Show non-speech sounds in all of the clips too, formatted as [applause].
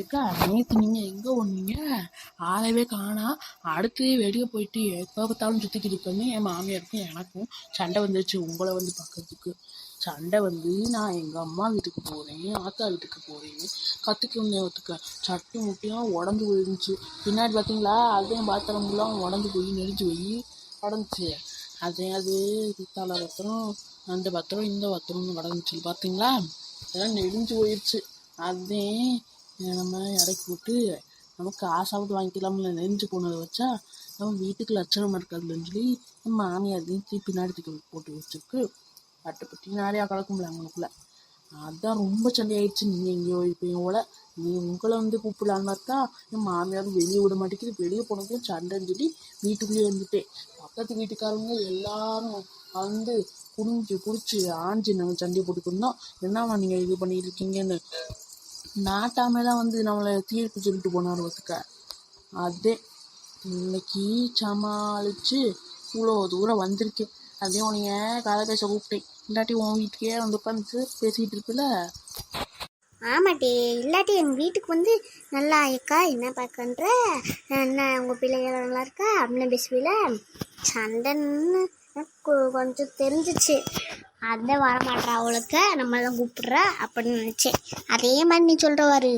ஏக்கா நேற்று நீங்கள் எங்கே ஒன்றீங்க ஆளவே காணா. அடுத்து வெளியே போயிட்டு எப்போ பார்த்தாலும் சுற்றிக்கிட்டு இருக்கோன்னு என் மாமியாருக்கும் எனக்கும் சண்டை வந்துருச்சு உங்களை வந்து பார்க்கறதுக்கு. சண்டை வந்து நான் எங்கள் அம்மா வீட்டுக்கு போகிறேன் ஆத்தா வீட்டுக்கு போகிறேன் கற்றுக்கணும் ஒத்துக்க. சட்டு முட்டியும் உடஞ்சி போயிருந்துச்சு. பின்னாடி பார்த்தீங்களா அதையும் பாத்திரம்லாம் உடஞ்சி போய் நெளிஞ்சு போய் உடஞ்சி அதே அது தலை பத்திரம் அந்த பத்திரம் இந்த பத்திரம்னு உடஞ்சிச்சு பார்த்தீங்களா அதெல்லாம் நெடிஞ்சு போயிடுச்சு அதே நம்ம இறக்கி விட்டு நமக்கு ஆசாவது வாங்கிக்கலாம்ல நெஞ்சு போனதை வச்சா நம்ம வீட்டுக்கு லட்சணம் இருக்காதுன்னு சொல்லி நம்ம மாமியார் தூக்கி பின்னாடி போட்டு வச்சிருக்கு. பட்டுப்பட்டி நிறையா கலக்கும்ல அவங்களுக்குள்ள. அதுதான் ரொம்ப சண்டையாயிடுச்சு. நீங்கள் எங்கேயோ இருப்பீங்களோட நீ உங்களை வந்து கூப்பிடலான்னு பார்த்தா என் மாமியார் வெளியே விட மாட்டேங்குது. வெளியே போனதும் சண்டைன்னு சொல்லி வீட்டுக்குள்ளேயே வந்துட்டேன். பக்கத்து வீட்டுக்காரங்க எல்லாரும் வந்து குடிஞ்சு குடிச்சு ஆஞ்சு நாங்கள் சண்டையை போட்டுக்கிருந்தோம் என்னம்மா நீங்கள் இது பண்ணிட்டு இருக்கீங்கன்னு நாட்டாமே தான் வந்து நம்மளை தீர்ப்பு சொல்லிட்டு போனார் ஒத்துக்க. அதே இன்னைக்கு சமாளித்து இவ்வளோ தூரம் வந்திருக்கேன் அதே உனைய கதை பேச கூப்பிட்டேன். இல்லாட்டி உன் வீட்டுக்கே வந்து உட்காந்து பேசிகிட்டு இருக்குல்ல ஆமாட்டி இல்லாட்டி எங்கள் வீட்டுக்கு வந்து நல்லா ஐயக்கா என்ன பார்க்கன்ற? என்ன உங்கள் பிள்ளைகள் நல்லா இருக்கா? அப்படின்னு பேசுவீல சண்டைன்னு கொஞ்சம் தெரிஞ்சிச்சு. அதை வரமாட்டா அவளுக்கு. நம்ம தான் கூப்பிடுற அப்படின்னு நினச்சேன். அதே மாதிரி நீ சொல்கிறவாரு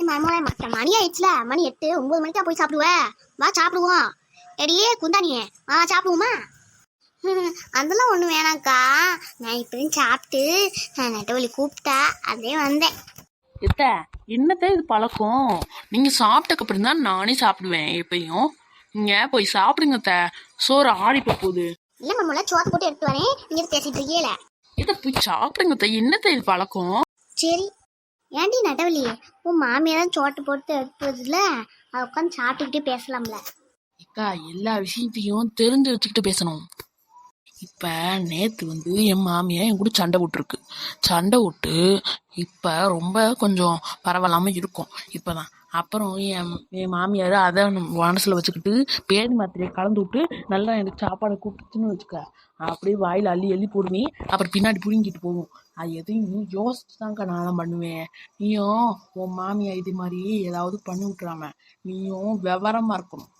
மருமலை மற்ற மணி ஆயிடுச்சுல. மணி எட்டு ஒம்பது மணிக்கா போய் சாப்பிடுவ? வா சாப்பிடுவோம். எடியே குந்தானியே வா சாப்பிடுவோமா? [laughs] அதெல்லாம் ஒன்றும் வேணாக்கா நான் இப்படின்னு சாப்பிட்டு நெட்டவழி கூப்பிட்டா அதே வந்தேன். எத்த என்னத்த இது பழக்கம்? நீங்கள் சாப்பிட்டக்கப்புறம் தான் நானே சாப்பிடுவேன் எப்பயும். நீங்கள் போய் சாப்பிடுங்க சோறு ஆடி போகுது. இல்ல மாமூல சோத்து போட்டு எடுத்து வரேன். நீங்க பேசிட்டு இருக்கீல இதை போய் சாப்பிடுங்க அத்தை என்னத்த இது பழக்கம்? சரி. ஏன்டி நட்டவழி உன் மாமியார் தான் சோட்டு போட்டு எடுத்துல அதை உட்காந்து சாப்பிட்டுக்கிட்டே பேசலாம்ல. அக்கா எல்லா விஷயத்தையும் தெரிஞ்சு வச்சுக்கிட்டு பேசணும். இப்போ நேற்று வந்து என் மாமியார் என் கூட சண்டை விட்டுருக்கு சண்டை விட்டு இப்போ ரொம்ப கொஞ்சம் பரவாயில்லாமல் இருக்கும். இப்போ தான் அப்புறம் என் என் மாமியார் அதை மனசில் வச்சுக்கிட்டு பேதி மாத்திரையை கலந்து விட்டு நல்லா எனக்கு சாப்பாடை கூப்பிட்டுன்னு வச்சுக்க. அப்படியே வாயில் அள்ளி அள்ளி போடுவேன் அப்புறம் பின்னாடி புடுங்கிட்டு போகும் அது எதையும் யோசிச்சு தான்க்கா நானும் பண்ணுவேன். நீயும் உன் மாமியார் இது மாதிரி ஏதாவது பண்ணி விட்டுறாம. நீயும் விவரமாக இருக்கணும்.